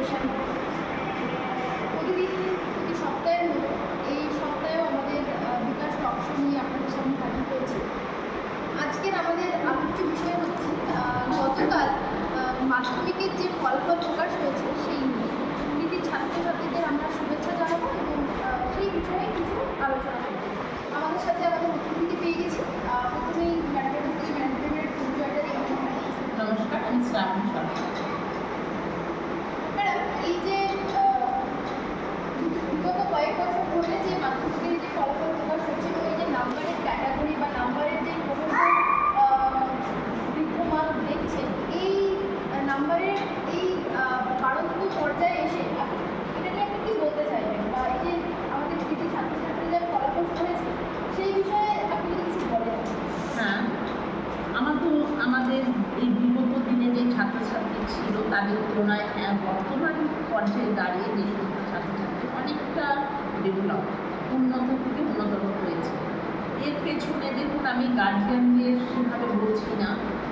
Session প্রতিদিন, প্রতি সপ্তাহের এই সপ্তাহেও আমাদের বিকাশ টকশো নিয়ে আপনাদের সামনে হাজির হয়েছি। আজকের আমাদের আলোচ্য বিষয় হচ্ছে গতকাল মাধ্যমিকের যে ফলাফল প্রকাশ হয়েছে সেই নিয়ে। কৃতি ছাত্রছাত্রীদের আমরা শুভেচ্ছা জানাব এবং সেই বিষয়ে কিছু আলোচনা করব। আমাদের সাথে আমাদের অতিথিকে পেয়ে গেছি আহ, প্রথমেই ম্যাডামের কাছ থেকে ম্যাডামের পরিচয়টা দেখে নেব। নমস্কার আমি শ্রাবণ সরকার ম্যাডাম এই যে আহ, বিগত কয়েক বছর ধরে যে মাধ্যমিকের যে ফলাফল প্রকাশ হচ্ছে এবং এই যে নাম্বারের ক্যাটাগরি বা নাম্বারের যে ক্রমশ আহ, বিদ্যমান দেখছেন এই আহ, নাম্বারের এই আহ, বাড়ন্ত পর্যায়ে এসে আপনি এটা নিয়ে আপনি কী বলতে চাইবেন বা এই যে আমাদের কৃতি ছাত্রছাত্রীদের ফলাফল করেছে সেই বিষয়ে আপনি যদি কিছু বলেন হ্যাঁ আমার তো আমাদের এই বিগত দিনে যে ছাত্রছাত্রী ছিল তাদের তুলনায় হ্যাঁ, বর্তমান পর্যায়ে দাঁড়িয়ে যে সমস্ত অনেকটা ডেভেলপ উন্নত থেকে উন্নতর হয়েছে এর পেছনে দেখুন আমি গার্জিয়ানদের সেভাবে বলছি না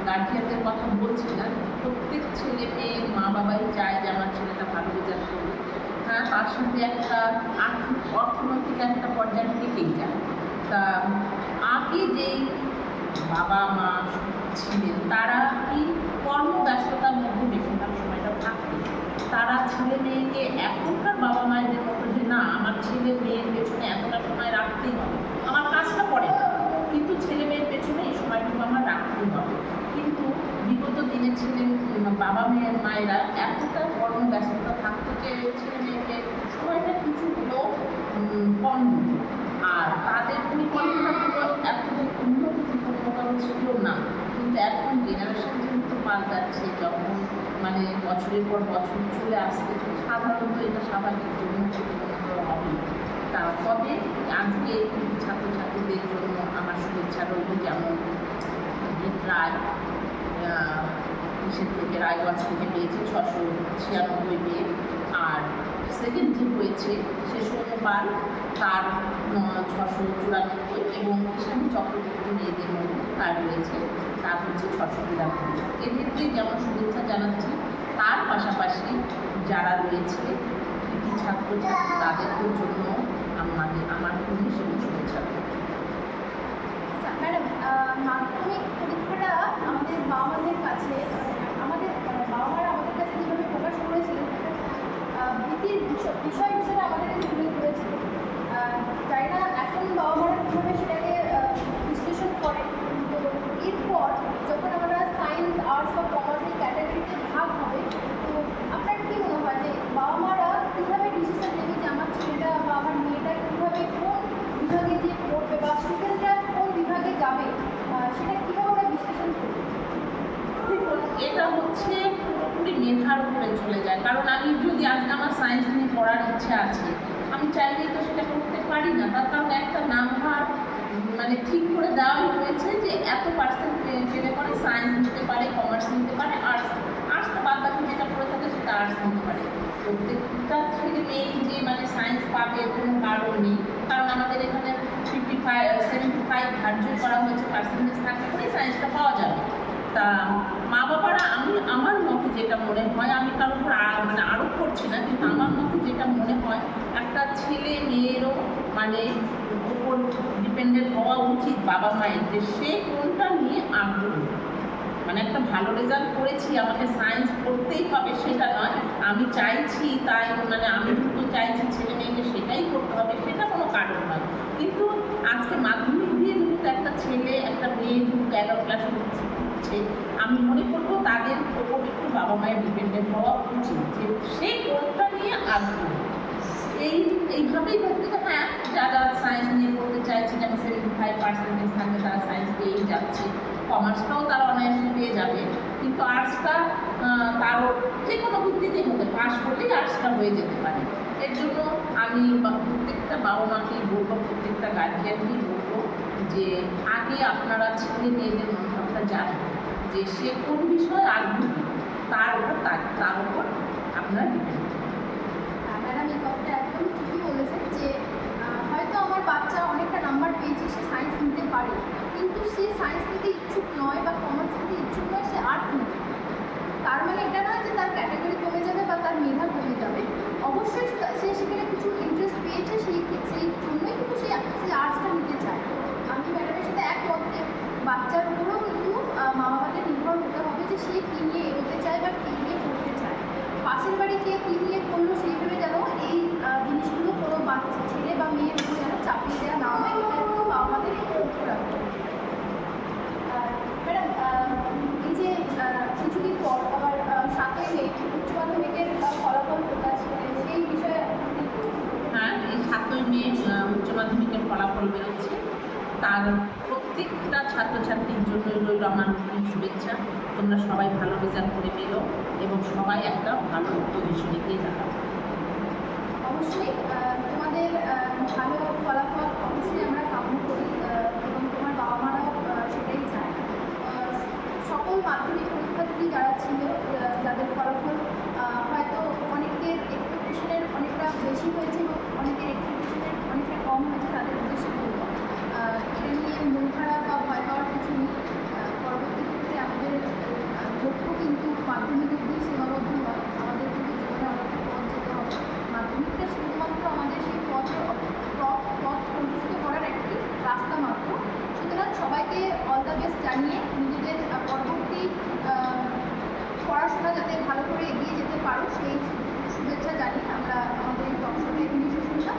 গার্জিয়ানদের কথা বলছি না। প্রত্যেক ছেলে মেয়ে, মা বাবাই চায় যে আমার ছেলেটা ভালো রেজাল্ট করুক। হ্যাঁ তার সাথে একটা অর্থনৈতিক একটা পর্যায়ে থেকেই যায়। তা আগে যেই বাবা মা ছিলেন, তারা কি কর্মব্যস্ততার মধ্যে বেশিরভাগ সময়টা থাকতেন তারা ছেলে মেয়েকে এখনকার বাবা মায়েদের মতো যে না আমার ছেলে মেয়ের পেছনে এতটা সময় রাখতেই হবে। আমার কাজটা পড়ে কিন্তু ছেলে মেয়ের পেছনে এই সময়টুকু আমার রাখতেই হবে। কিন্তু বিগত দিনে ছেলে বাবা মেয়ের মায়েরা এতটা কর্মব্যস্ততা থাকতো যে ছেলে মেয়েকে সময়টা কিছু উম, কম আর তাদের পরিকল্পনাগুলো এত উন্নত ছিল না। কিন্তু এখন জেনারেশন পাল্টাচ্ছে যখন মানে বছরের পর বছর চলে আসছে সাধারণত এটা স্বাভাবিক উন্নত উন্নত হবে তা তবে আজকে ছাত্রছাত্রীদের জন্য আমার শুভেচ্ছা রইল যেমন রায় আহ, থেকে রায়গঞ্জ থেকে পেয়েছে ছশো ছিয়ানব্বই আর সেকেন্ড যে হয়েছে সে সোমবার তার ছশো চুরানব্বই এবং ঈশানী চক্রবর্তী মেয়েদের মধ্যে তার রয়েছে তার হচ্ছে ছশো বিরানব্বই এক্ষেত্রে যেমন শুভেচ্ছা জানাচ্ছি তার পাশাপাশি যারা রয়েছে কৃতি ছাত্রছাত্রী তাদের জন্য আমাদের আমার খুবই শুভেচ্ছা। আচ্ছা, ম্যাডাম মাধ্যমিক পরীক্ষাটা আমাদের বাবা মাদের কাছে মানে আমাদের আহ, বাবা মারা আমাদের কাছে যেভাবে প্রকাশ করেছিলেন একটা আহ, ভীতির বিষয় হিসেবে আমাদের কাছে তুলে ধরেছিল জানি না এখন বাবা মারা কীভাবে সেটাকে বিশ্লেষণ করে? তো এরপর যখন আমরা সায়েন্স আর্টস বা কমার্সের ক্যাটাগরিতে ভাগ হবে, তো আপনার কী মনে হয় যে বাবা মারা কীভাবে ডিসিশন নেবে যে আমার ছেলেটা বা আমার মেয়েটা কীভাবে কোন বিভাগে গিয়ে পড়বে বা স্টুডেন্টরা কোন বিভাগে যাবে? সেটা কীভাবে ওরা বিশ্লেষণ করবে? এটা হচ্ছে পুরোপুরি মেধার উপরে চলে যায়। কারণ আমি যদি আজকে আমার সায়েন্স নিয়ে পড়ার ইচ্ছা আছে, আমি চাইলেই তো সেটা করতে পারি না। তার কারণ একটা নাম্বার মানে ঠিক করে দেওয়াই হয়েছে যে এত পার্সেন্ট পেলে পরে সায়েন্স নিতে পারে কমার্স নিতে পারে আর্টস আর্টস তো বাদ বাকি যেটা পড়ে থাকে সেটা আর্টস নিতে পারে। প্রত্যেকটা ছেলে মেয়েই যে মানে সায়েন্স পাবে কোনো কারণ নেই। কারণ আমাদের এখানে ফিফটি ফাইভ সেভেন্টি ফাইভ ধার্য করা হয়েছে পার্সেন্টেজ থাকলে পরেই সায়েন্সটা পাওয়া যাবে। তা মা বাবারা আমি মনে হয়, আমি কারোর উপর মানে আরোপ করছি না, কিন্তু আমার মতে যেটা মনে হয়, একটা ছেলে মেয়েরও মানে উপর ডিপেন্ডেন্ট হওয়া উচিত বাবা মায়ের যে সে কোনটা নিয়ে আগ্রহী। মানে একটা ভালো রেজাল্ট করেছি, আমাকে সায়েন্স পড়তেই হবে সেটা নয়, আমি চাইছি তাই মানে আমি শুধু চাইছি ছেলে মেয়েকে সেটাই করতে হবে, সেটা কোনো কারণ নয়। কিন্তু আজকে মাধ্যমিক দিয়ে একটা ছেলে, একটা মেয়ে যেহেতু এগারো ক্লাসে উঠছে আমি মনে করব একটু বাবা মায়ের ডিপেন্ডেন্ট হওয়া উচিত যে সে কোনটা নিয়ে আগ্রহী এই এইভাবেই বলতে হ্যাঁ যারা সায়েন্স নিয়ে পড়তে চাইছে যেমন সেভেন্টি ফাইভ পার্সেন্টেজ থাকবে তারা সায়েন্স পেয়েই যাচ্ছে কমার্সটাও তারা অনায়াসে পেয়ে যাবে কিন্তু আর্টসটা তারও যে কোনো ভিত্তিতেই হতে পাস করলেই আর্টসটা হয়ে যেতে পারে এর জন্য আমি প্রত্যেকটা বাবা মাকেই বলব প্রত্যেকটা গার্জিয়ানকেই বলব যে আগে আপনারা ছেলে মেয়েদের মনোভাবটা জানেন। যে সে কোন বিষয়ে আগ্রহী, তার উপর তার উপর আপনারা ডিপেন্ড এই মেকআপটা একদম ঠিকই বলেছেন যে হয়তো আমার বাচ্চা অনেকটা নাম্বার পেয়েছে, সে সায়েন্স নিতে পারে, কিন্তু সে সায়েন্স নিতে ইচ্ছুক নয় বা কমার্স নিতে ইচ্ছুক নয়, সে আর্টস নিতে তার মানে এটা নয় যে তার ক্যাটাগরি কমে যাবে বা তার মেধা কমে যাবে। অবশ্যই সে সেখানে কিছু ইন্টারেস্ট পেয়েছে সেই সেই জন্যই কিন্তু সে সেই আর্টসটা নিতে চায়। আমি ম্যাডামের সাথে একমত বাচ্চার উপরেও কিন্তু মা বাবা হতে হবে যে সে কী নিয়ে এগোতে চায় বা কী নিয়ে পড়তে চায়। পাশের বাড়ি কে কী নিয়ে করল সেইভাবে যেন এই জিনিসগুলো কোনো বাচ্চা ছেলে বা মেয়ের উপর যেন চাপিয়ে দেওয়া না হয়, এটা কোনো বাবা লক্ষ্য রাখতে হবে। ম্যাডাম এই যে কিছুদিন পর আবার সাতই মে, উচ্চ মাধ্যমিকের ফলাফল প্রকাশ সেই বিষয়ে হ্যাঁ এই সাতই মে উচ্চ মাধ্যমিকের ফলাফল বেরোচ্ছে। তার প্রত্যেকটা ছাত্রছাত্রীর জন্য রইল আমার অগ্রিম শুভেচ্ছা। তোমরা সবাই ভালো রেজাল্ট করে পেল এবং সবাই একটা ভালো পজিশনে গিয়ে দাঁড়াও। অবশ্যই তোমাদের ভালো ফলাফল অবশ্যই আমরা কামনা করি এবং তোমার বাবা মারাও সেটাই চায়। সকল মাধ্যমিক পরীক্ষার্থী যারা ছিল যাদের ফলাফল জানিয়ে নিজেদের পরবর্তী পড়াশোনা যাতে ভালো করে এগিয়ে যেতে পারো, সেই শুভেচ্ছা জানিয়ে আমরা আমাদের এই অংশটি এখানে শেষ করলাম।